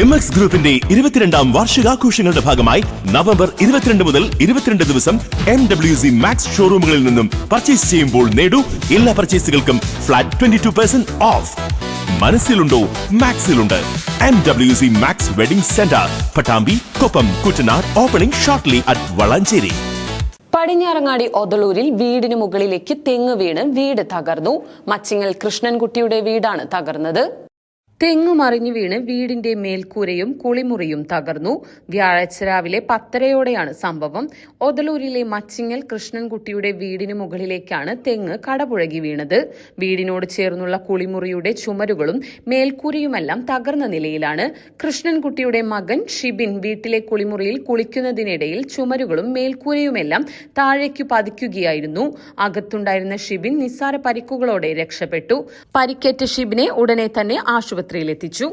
M X ഗ്രൂപ്പിന്റെ ഇരുപത്തിരണ്ടാം വാർഷികാഘോഷങ്ങളുടെ ഭാഗമായി നവംബർ ഇരുപത്തിരണ്ട് മുതൽ ഇരുപത്തിരണ്ട് ദിവസം എം ഡബ്ല്യു സി മാക്സ് ഷോറൂമുകളിൽ നിന്നും പർച്ചേസ് ചെയ്യുമ്പോൾ നേടൂ എല്ലാ പർച്ചേസുകൾക്കും flat twenty two percent off മനസ്സിലുണ്ടോ? മാക്സിലുണ്ട് M W C Max wedding centre Pattambi Koppam Kuttanad opening shortly at Valanchery. Padinjarangadi ഒതളൂരിൽ വീടിന് മുകളിലേക്ക് തെങ്ങ് വീണ് വീട് തകർന്നു. മച്ചിങ്ങൽ കൃഷ്ണൻകുട്ടിയുടെ വീടാണ് തകർന്നത്. തെങ്ങ് മറിഞ്ഞു വീണ് വീടിന്റെ മേൽക്കൂരയും കുളിമുറിയും തകർന്നു. വ്യാഴാഴ്ച രാവിലെ പത്തരയോടെയാണ് സംഭവം. ഒതലൂരിലെ മച്ചിങ്ങൽ കൃഷ്ണൻകുട്ടിയുടെ വീടിന് മുകളിലേക്കാണ് തെങ്ങ് കടപുഴകി വീണത്. വീടിനോട് ചേർന്നുള്ള കുളിമുറിയുടെ ചുമരുകളും മേൽക്കൂരയുമെല്ലാം തകർന്ന നിലയിലാണ്. കൃഷ്ണൻകുട്ടിയുടെ മകൻ ഷിബിൻ വീട്ടിലെ കുളിമുറിയിൽ കുളിക്കുന്നതിനിടയിൽ ചുമരുകളും മേൽക്കൂരയുമെല്ലാം താഴേക്കു പതിക്കുകയായിരുന്നു. അകത്തുണ്ടായിരുന്ന ഷിബിൻ നിസ്സാര പരിക്കുകളോടെ രക്ഷപ്പെട്ടു. പരിക്കേറ്റ ഷിബിനെ ഉടനെ തന്നെ ആശുപത്രിയിലെത്തിച്ചു